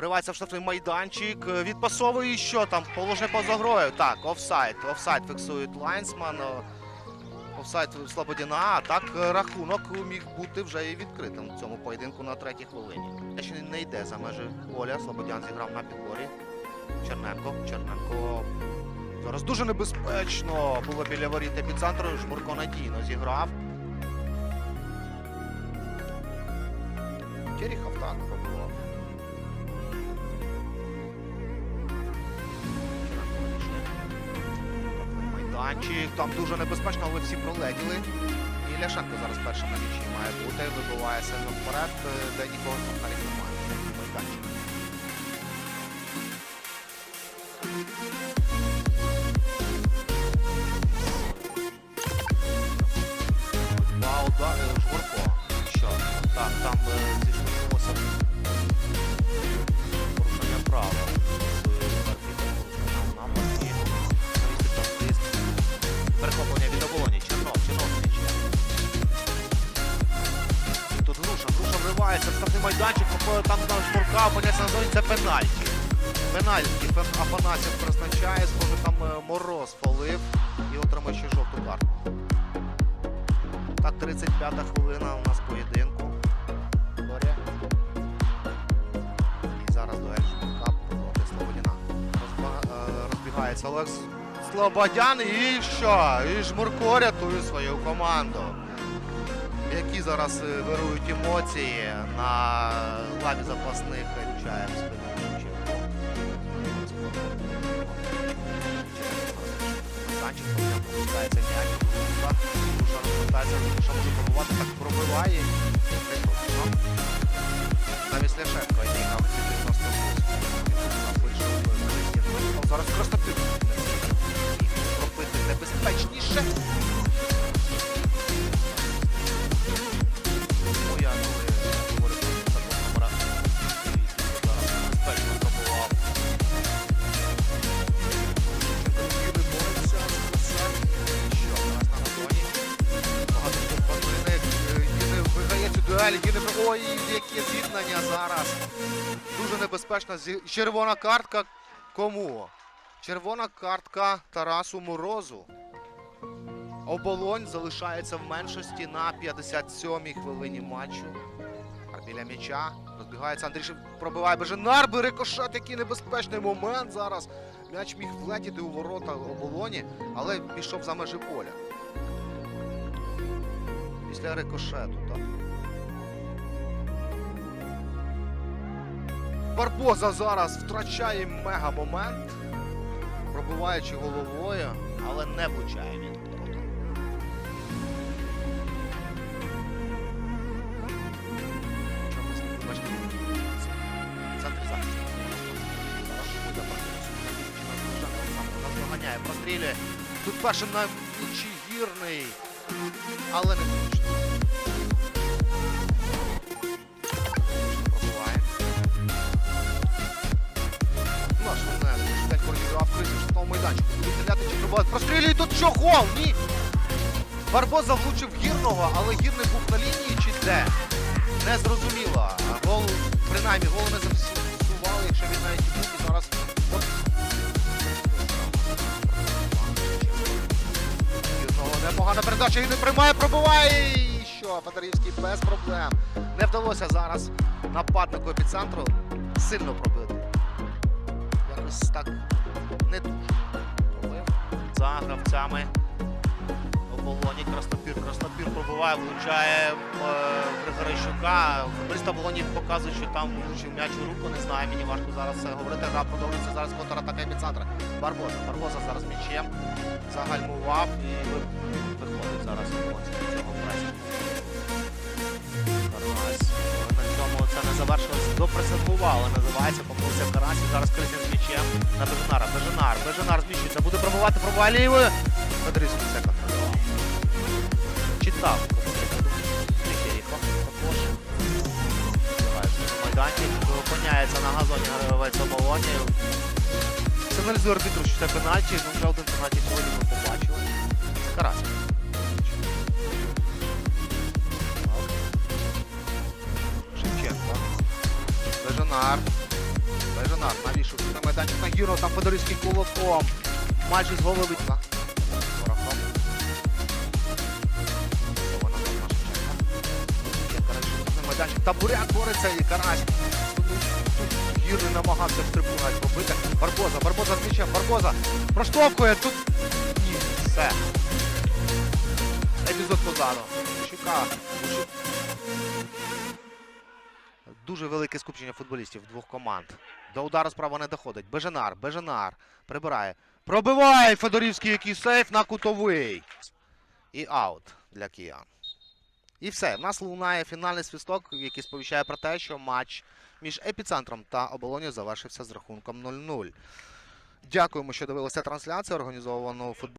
Вривається в штрафний майданчик, е, відпасовує що там? Положення поза грою. Так, офсайд. Офсайд фіксують Лайнсман. е, Офсайд Слободіна, а так е, рахунок міг бути вже і відкритим в цьому поєдинку на третій хвилині. Ще не йде за межі поля. Слободян зіграв на підборі. Черненко. Черненко. Зараз дуже небезпечно. Було біля воріт епіцентру. Жмурко надійно зіграв. Терехов так пробував. Майданчик, там дуже небезпечно, але всі пролетіли. І Ляшенко зараз першим на м'ячі має бути, вибиває сильно вперед, е, де нікого взагалі немає. Майданчик. Вривається в штрафний майданчик, там на Жгурка опиняється на зоні, це пенальті. Пенальті Афанасьєв призначає, схоже там е, мороз полив і отримає ще жовту картку. Так, 35-та хвилина у нас поєдинку. І зараз дуель Жмурка проти Слободяна. Е, Розбігається Олекс Слободян і що? І Жмурко рятує свою команду. Які зараз е, вирують емоції на лаві запасних Чаєв спину Шевченко. Санчик пропускається м'яч. Душа, так пробиває. Виграє цю Ой, яке зіткнення зараз. Дуже небезпечно. Червона картка кому? Червона картка Тарасу Морозу. Оболонь залишається в меншості на 57-й хвилині матчу. А Біля м'яча розбігається Андрій пробиває Беженар, рикошет, який небезпечний момент зараз. М'яч міг влетіти у ворота оболоні, але пішов за межі поля. Після рикошету, так. Барбоза зараз втрачає мега момент, пробиваючи головою, але не влучає він. в ворота. Чому це не бачите? В центрі захисту. Прострілює. Тут першим на м'ячі вірний, але не точно. Що гол? Ні! Барбоза влучив гірного, але гірний був на лінії чи де? Не зрозуміло. Гол, принаймні, гол не зафіксували, якщо він навіть і зараз. Гірного непогана передача, він не приймає, пробиває. І що? Федорівський без проблем. Не вдалося зараз нападнику епіцентру сильно пробити. Якось так не дуже. За гравцями оболоні Краснопір. Краснопір пробиває, влучає е, Григорищука. Футболіст оболоні показує, що там влучив м'яч у руку. Не знаю, мені важко зараз це говорити. Гра продовжується зараз контратака епіцентра. Барбоза. Барбоза зараз м'ячем загальмував і виходить зараз цього. Карась. На цьому це не завершилось. Допресингували, називається. Помилився в Карасі. Зараз кризя з м'ячем на Беженара. Беженар. Беженар зміщується. Пробувати, лівою. Федорівський це контролював. Читав. Майданчик опиняється на газоні гравець оболоні. Сигналізує арбітру, що це пенальті. Ну, вже один пенальті сьогодні ми побачили. Карась. Шевченко. Бежанар. Бежанар навішав на майданчик на Гіро, там Федорівський кулаком. Майже з голови. Табуряк бореться і Карась. Гір не намагався встрибувати побити. Барбоза, Барбоза з м'ячем, Барбоза проштовхує тут. Ні, все. Епізод позаду. Щука. Дуже велике скупчення футболістів двох команд. До удару справа не доходить. Бежанар, Бежанар прибирає. Пробиває Федорівський який сейф на кутовий. І аут для киян. І все. В нас лунає фінальний свисток, який сповіщає про те, що матч між епіцентром та оболонію завершився з рахунком 0-0. Дякуємо, що дивилися трансляцію, організовану футбол.